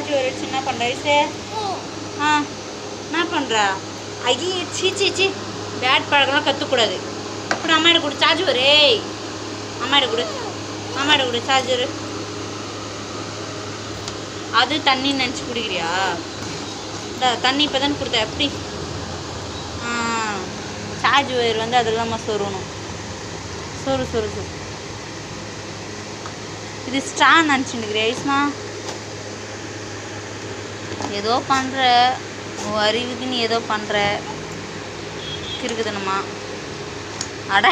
Charge வச்சு என்ன பண்ணுற ஐசே. ஆ என்ன பண்ணுறா ஐயே சீ சீ சீ. பேட் பழக்கம்லாம் கற்றுக்கூடாது அம்மா அம்மாயிட்ட கொடு சார்ஜ் வரே. அம்மாயிட்ட கொடு. அம்மாயிட்ட கொடு சார்ஜரு அது தண்ணி நினச்சி குடிக்கிறியா? தண்ணி இப்போ தானே கொடுத்த எப்படி? ஆ சார்ஜ் ஒயர் வந்து அதெல்லாமா சொருணும் சொரு சொரு சொரு. இது ஸ்ட்ரா நினச்சிட்டுக்கிறேன் ஐஸ்மா? ஏதோ பண்ணுற உன் அறிவுக்கு நீ ஏதோ பண்ணுற இருக்குதுனம்மா அட.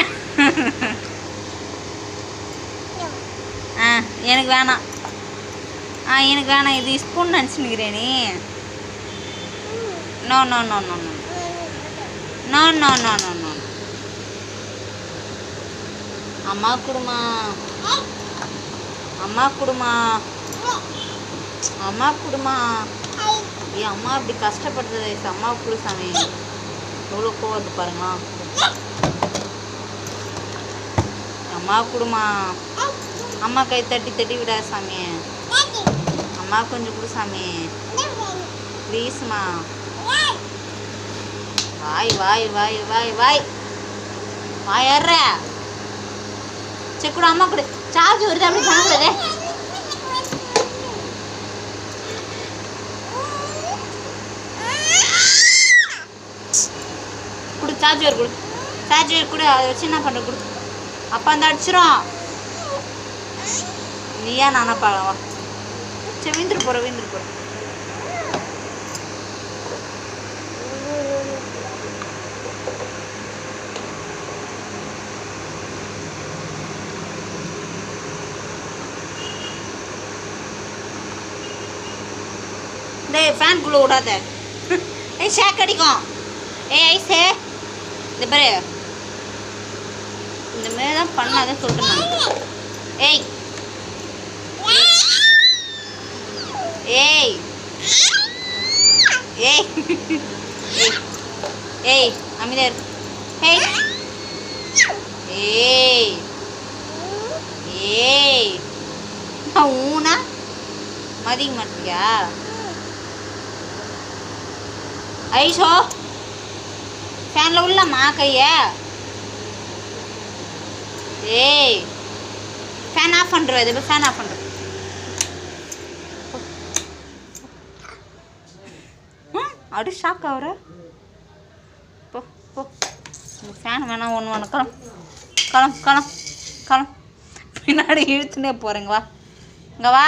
ஆ எனக்கு வேணாம். ஆ எனக்கு வேணாம். இது ஸ்பூன் நினச்சினுக்கிறேன் நீ. No no no no no no no no no no அம்மா குடுமா. அம்மா குடுமா. அம்மா குடுமா. ஏ அம்மா இப்படி கஷ்டப்படுறது அம்மா குடு சாமி. எவ்வளோ கோவத்து பாருங்களா அம்மா குடுமா. அம்மா கை தட்டி தட்டி விடாது சாமி. அம்மா கொஞ்சம் கொடு சாமி. ப்ளீஸ்மா வாய் வாய் வாய் வாய் வாய். வாய் ஏற சரி கூட அம்மா கொடு. சார்ஜ் வருது அப்படி பண்ணக்கூடாதே கொடு சார்ஜர் கொடு. சார்ஜர் கொடு அதை வச்சு என்ன பண்ணுற கொடு. அப்பா அந்த அடிச்சிரும். நீயா நானா பாடம் சரி வீந்துரு போகிற வீந்துரு போகிற டேய் ஃபேன் குள்ள விடாத ஏய் ஷேக் அடிக்கும். ஏய் ஐஸே இந்த பாரு. இந்த மாதிரி தான் பண்ணாத சொல்லிட்டு நான் ஏய். ஏய். ஏய். ஏய். ஏய் அமைதியா ஏய். ஏய். ஏய். நான் ஊனா? மதிக்க மாட்டியா? ஐஷோ. ஃபேனில் உள்ளம்மா கைய. ஏய் ஃபேன் ஆஃப் பண்ணுறோம் இது ஃபேன் ஆஃப் பண்ணுறோம் அப்படி ஷாக் ஆகுற. போ போ. ஃபேன் வேணாம் ஒன்று வேணும் கிளம் களம் களம் களம் பின்னாடி இழுத்துனே போகிறேங்க வா. இங்கே வா.